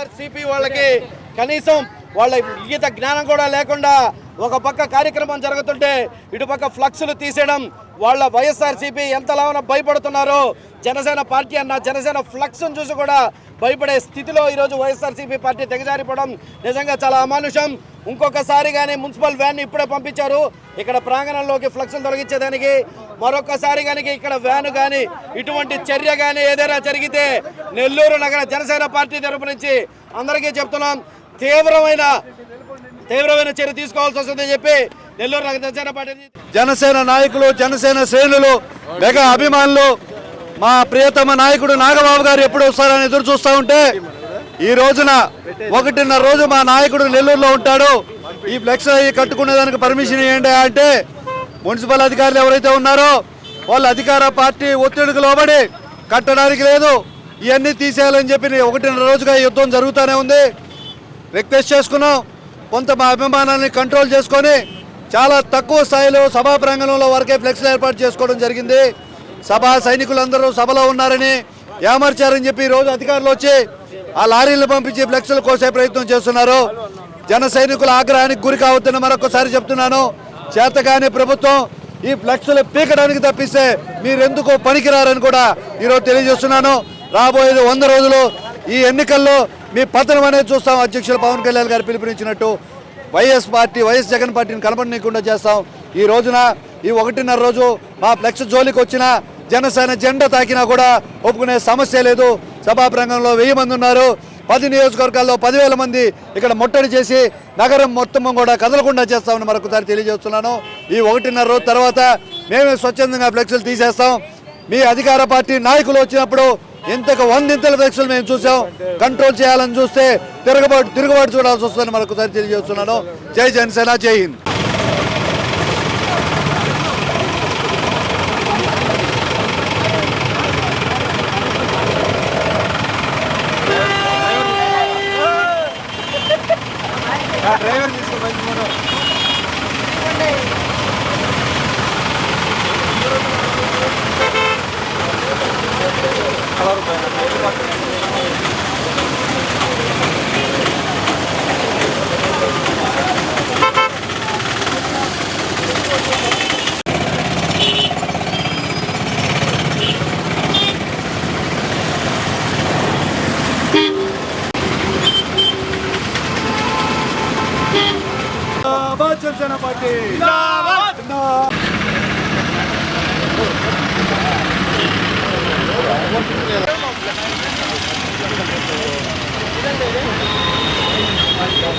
YSR CP వాళ్ళకి కనీసం వాళ్ళ ఈత జ్ఞానం కూడా లేకుండా ఒక పక్క కార్యక్రమం జరుగుతుంటే ఇటు పక్క ఫ్లక్స్లు తీసేయడం వాళ్ళ వైఎస్ఆర్సిపి ఎంత ఎంతలా భయపడుతున్నారో జనసేన పార్టీ అన్న జనసేన ఫ్లక్స్ చూసి కూడా భయపడే స్థితిలో ఈరోజు వైఎస్ఆర్సిపి పార్టీ తెగజారిపోవడం నిజంగా చాలా అమానుషం. ఇంకొకసారి కానీ మున్సిపల్ వ్యాన్ ఇప్పుడే పంపించారు. ఇక్కడ ప్రాంగణంలోకి ఫ్లక్స్లు తొలగించేదానికి మరొకసారి కనుక ఇక్కడ వ్యాన్ కానీ ఇటువంటి చర్య కానీ ఏదైనా జరిగితే నెల్లూరు నగర జనసేన పార్టీ తరపు నుంచి అందరికీ చెప్తున్నాం. తీవ్రమైన తీవ్రమైన చర్య తీసుకోవాల్సి వస్తుందని చెప్పి నెల్లూరు నగర జనసేన పార్టీ జనసేన నాయకులు జనసేన శ్రేణులు మెగా అభిమానులు మా ప్రియతమ నాయకుడు నాగబాబు గారు ఎప్పుడు వస్తారని ఎదురు చూస్తూ ఉంటే ఈ రోజున ఒకటిన్నర రోజు మా నాయకుడు నెల్లూరులో ఉంటాడు. ఈ ఫ్లెక్స్ అవి కట్టుకునేదానికి పర్మిషన్ ఇవ్వండి అంటే మున్సిపల్ అధికారులు ఎవరైతే ఉన్నారో వాళ్ళు అధికార పార్టీ ఒత్తిడికి లోబడి కట్టడానికి లేదు ఇవన్నీ తీసేయాలని చెప్పి ఒకటిన్నర రోజుగా యుద్ధం జరుగుతూనే ఉంది. రిక్వెస్ట్ చేసుకున్నాం. కొంత మా అభిమానాన్ని కంట్రోల్ చేసుకొని చాలా తక్కువ స్థాయిలో సభా ప్రాంగణంలో వరకే ఫ్లెక్స్లు ఏర్పాటు చేసుకోవడం జరిగింది. సభా సైనికులందరూ సభలో ఉన్నారని ఏమర్చారని చెప్పి ఈరోజు రోజు అధికారులు వచ్చి ఆ లారీలు పంపించి ఫ్లెక్స్లు కోసే ప్రయత్నం చేస్తున్నారు. జన సైనికుల ఆగ్రహానికి గురి కావద్దని మరొకసారి చెప్తున్నాను. చేతగానే ప్రభుత్వం ఈ ఫ్లెక్స్లు పీకడానికి తప్పిస్తే మీరెందుకు పనికిరారని కూడా ఈరోజు తెలియజేస్తున్నాను. రాబోయేది వంద రోజులు ఈ ఎన్నికల్లో మీ పతనం అనేది చూస్తాం. అధ్యక్షులు పవన్ కళ్యాణ్ గారు పిలుపునిచ్చినట్టు వైఎస్ పార్టీ వైఎస్ జగన్ పార్టీని కనపడనీయకుండా చేస్తాం. ఈ రోజున ఈ ఒకటిన్నర రోజు మా ఫ్లెక్స్ జోలికి వచ్చిన జనసేన జెండా తాకినా కూడా ఒప్పుకునే సమస్య లేదు. సభా ప్రాంగణంలో వెయ్యి మంది ఉన్నారు. పది నియోజకవర్గాల్లో పదివేల మంది ఇక్కడ ముట్టడి చేసి నగరం మొత్తం కూడా కదలకుండా చేస్తామని మరొకసారి తెలియజేస్తున్నాను. ఈ ఒకటిన్నర రోజు తర్వాత మేమే స్వచ్ఛందంగా ఫ్లెక్సులు తీసేస్తాం. మీ అధికార పార్టీ నాయకులు వచ్చినప్పుడు ఇంతకు వందింతల ఫ్లెక్సులు మేము చూసాం. కంట్రోల్ చేయాలని చూస్తే తిరగబాటు తిరుగుబాటు చూడాల్సి వస్తుందని మరొకసారి తెలియజేస్తున్నాను. జై జనసేన జై హింద్. भारतीय जनता पार्टी